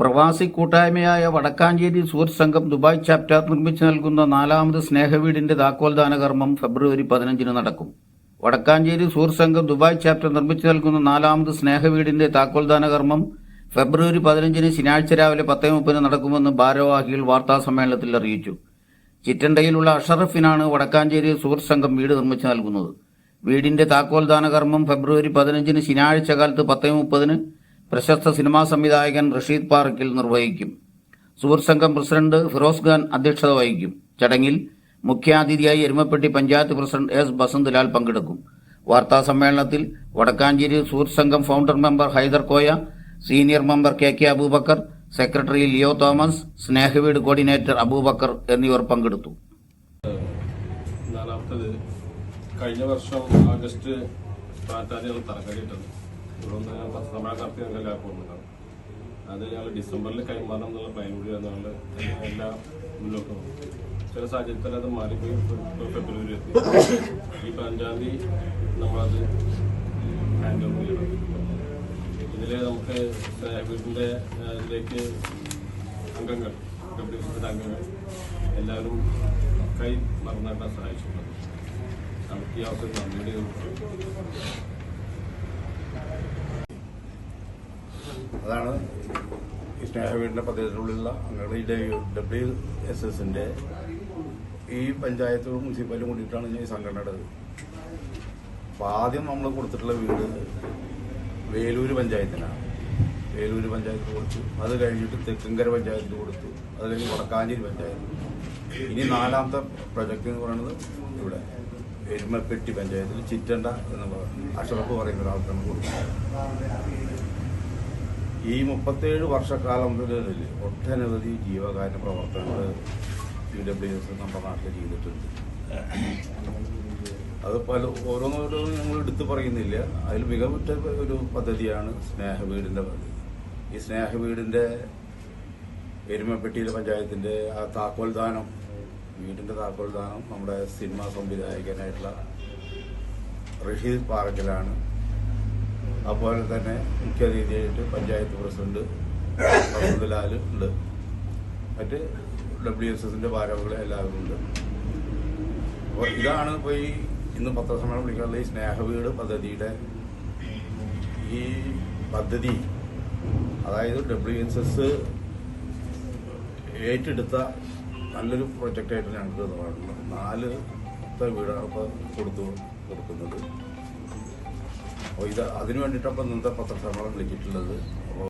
പ്രവാസി കൂട്ടായ്മയായ വടക്കാഞ്ചേരി സുഹൃത്ത് സംഘം ദുബായ് ചാപ്റ്റർ നിർമ്മിച്ചു നൽകുന്ന നാലാമത് സ്നേഹവീടിന്റെ താക്കോൽദാന കർമ്മം ഫെബ്രുവരി പതിനഞ്ചിന് നടക്കും. വടക്കാഞ്ചേരി സുഹൃത്ത് സംഘം ദുബായ് ചാപ്റ്റർ നിർമ്മിച്ചു നൽകുന്ന നാലാമത് സ്നേഹവീടിന്റെ താക്കോൽദാന കർമ്മം ഫെബ്രുവരി പതിനഞ്ചിന് ശനിയാഴ്ച രാവിലെ പത്തേ മുപ്പതിന് നടക്കുമെന്ന് ഭാരവാഹികൾ വാർത്താസമ്മേളനത്തിൽ അറിയിച്ചു. ചിറ്റണ്ടയിലുള്ള അഷറഫിനാണ് വടക്കാഞ്ചേരി സുഹൃത്ത് സംഘം വീട് നിർമ്മിച്ചു നൽകുന്നത്. വീടിന്റെ താക്കോൽദാന കർമ്മം ഫെബ്രുവരി പതിനഞ്ചിന് ശനിയാഴ്ച കാലത്ത് പത്തേ മുപ്പതിന് പ്രശസ്ത സിനിമാ സംവിധായകൻ റഷീദ് പാർക്കിൽ നിർവഹിക്കും. സുഹൃത്ത് സംഘം പ്രസിഡന്റ് ഫിറോസ് ഖാൻ അധ്യക്ഷത വഹിക്കും. ചടങ്ങിൽ മുഖ്യാതിഥിയായി എരുമപ്പെട്ടി പഞ്ചായത്ത് പ്രസിഡന്റ് എസ് ബസന്ത്ലാൽ പങ്കെടുക്കും. വാർത്താ സമ്മേളനത്തിൽ വടക്കാഞ്ചേരി സുഹൃത്ത് സംഘം founder member Haidar Koya senior member K K Abubakar secretary Leo Thomas Snehaveedu coordinator Abubakar എന്നിവർ പങ്കെടുത്തു. കഴിഞ്ഞ വർഷം ആഗസ്റ്റ് പ്രാധാന്യം തറക്കല്ലിട്ടത് ഇവിടെ ഒന്ന് പത്ത് തമിഴ് നടത്തി ഞങ്ങൾ എല്ലാവർക്കും ഓർമ്മയുണ്ടാവും അത് ഞങ്ങൾ ഡിസംബറിൽ കൈമാറണം എന്നുള്ള പ്ലാൻ കൂടി ഞങ്ങൾ എല്ലാം മുന്നോട്ട് ചില സാഹചര്യത്തിൽ അത് മാറിപ്പോയി ഫെബ്രുവരി എത്തി. ഈ പതിനഞ്ചാം തീയതി നമ്മളത് ഹാൻഡ് ഓവർ ചെയ്യണം. ഇതിൽ നമുക്ക് വീടിന്റെ ഇതിലേക്ക് അംഗങ്ങൾ ഡബ്ല്യു അംഗങ്ങൾ എല്ലാവരും കൈ മറന്നാട്ടാൻ സഹായിച്ചിട്ടുണ്ട് നമുക്ക് ഈ അവസരം നന്ദിയുടെ അതാണ് ഈ സ്നേഹവീടിന്റെ പദ്ധതിയിലുള്ള അംഗങ്ങൾ ഈ ഡബ്ല്യു എസ് എസിന്റെ ഈ പഞ്ചായത്തും മുനിസിപ്പാലും കൂടിയിട്ടാണ് ഞാൻ ഈ സംഘടനയുടെ അപ്പൊ ആദ്യം നമ്മൾ കൊടുത്തിട്ടുള്ള വീട് വേലൂര് പഞ്ചായത്തിനാണ്. വേലൂര് പഞ്ചായത്ത് കൊടുത്തു. അത് കഴിഞ്ഞിട്ട് തെക്കങ്കര പഞ്ചായത്തിന് കൊടുത്തു. അത് കഴിഞ്ഞ് വടക്കാഞ്ചേരി പഞ്ചായത്ത്. ഇനി നാലാമത്തെ പ്രൊജക്ട് എന്ന് പറയുന്നത് ഇവിടെ എരുമപ്പെട്ടി പഞ്ചായത്തിൽ ചിറ്റണ്ട എന്ന് പറയുന്നത് അഷറഫ് പറയുന്ന ഒരാൾക്കാണ് കൊടുക്കുന്നത്. ഈ മുപ്പത്തേഴ് വർഷക്കാലം മുതൽ ഒട്ടനവധി ജീവകാരുണ്യ പ്രവർത്തനങ്ങൾ പി ഡബ്ല്യു എസ് നമ്മുടെ നാട്ടിൽ ചെയ്തിട്ടുണ്ട്. അത് പല ഓരോന്നോരോന്നും ഞങ്ങൾ എടുത്തു പറയുന്നില്ല. അതിൽ മികവുറ്റ ഒരു പദ്ധതിയാണ് സ്നേഹവീടിന്റെ പദ്ധതി. ഈ സ്നേഹവീടിന്റെ എരുമപ്പെട്ടിയിലെ പഞ്ചായത്തിന്റെ ആ താക്കോൽ ദാനം വീടിന്റെ താക്കോൽ ദാനം നമ്മുടെ സിനിമാ സംവിധായകനായിട്ടുള്ള റഷീദ് പാറക്കലാണ് അതുപോലെ തന്നെ മുഖ്യ രീതിയായിട്ട് പഞ്ചായത്ത് പ്രസിഡന്റ് അബ്ദുലാൽ ഉണ്ട്. മറ്റ് ഡബ്ല്യു എസ് എസിന്റെ ഭാരവാഹികൾ എല്ലാവരും ഉണ്ട്. അപ്പോൾ ഇതാണ് ഇപ്പോൾ ഈ ഇന്ന് പത്രസമ്മേളനം വിളിക്കാനുള്ള ഈ സ്നേഹവീട് പദ്ധതിയുടെ ഈ പദ്ധതി. അതായത് ഡബ്ല്യു എസ് എസ് ഏറ്റെടുത്ത നല്ലൊരു പ്രൊജക്റ്റായിട്ട് ഞങ്ങൾക്ക് നാല് വീടാണ് ഇപ്പോൾ കൊടുത്തു കൊടുക്കുന്നത്. അപ്പോൾ ഇത് അതിനു വേണ്ടിയിട്ടപ്പോൾ ഇന്നത്തെ പത്രസമ്മേളനം വിളിച്ചിട്ടുള്ളത്.